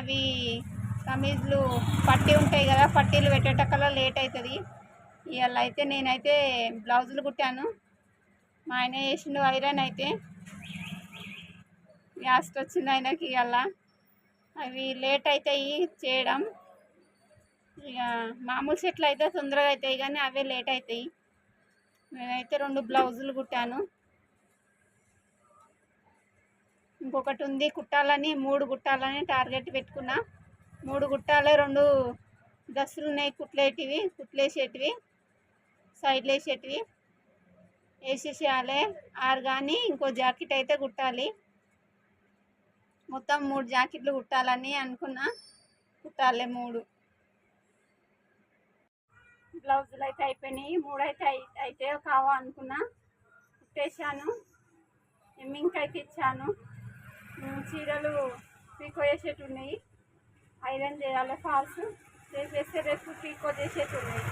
అవి కమీజ్లు పట్టి ఉంటాయి కదా పట్టీలు పెట్టేటకల్లా లేట్ అవుతుంది ఇవాళ అయితే నేనైతే బ్లౌజులు కుట్టాను. మా ఆయన చేసిండు ఐరన్ అయితే. గ్యాస్ట్ వచ్చింది ఆయనకి ఇవాళ. అవి లేట్ అవుతాయి చేయడం. ఇక మామూలు సెట్లు అయితే తొందరగా అవుతాయి కానీ అవే లేట్ అవుతాయి నేనైతే రెండు బ్లౌజులు కుట్టాను. ఇంకొకటి ఉంది కుట్టాలని మూడు కుట్టాలని టార్గెట్ పెట్టుకున్నా. మూడు కుట్టాలి రెండు డ్రెస్సులు ఉన్నాయి కుట్లేటివి కుట్లేసేటివి సైడ్లు వేసేటివి వేసేసేయాలి. ఆరు కానీ ఇంకో జాకెట్ అయితే కుట్టాలి. మొత్తం మూడు జాకెట్లు కుట్టాలని అనుకున్నా. కుట్టాలి మూడు. బ్లౌజులు అయితే అయిపోయినాయి. మూడు అయితే అయితే కావా అనుకున్నా. కుట్టేశాను. ఎమ్మింగ్ అయితే ఇచ్చాను. చీరలు పీకో చేసేటి ఉన్నాయి ఐరన్ చేయాలి ఫాల్స్. చేసేస్తే రేపు పీకో చేసేటి ఉన్నాయి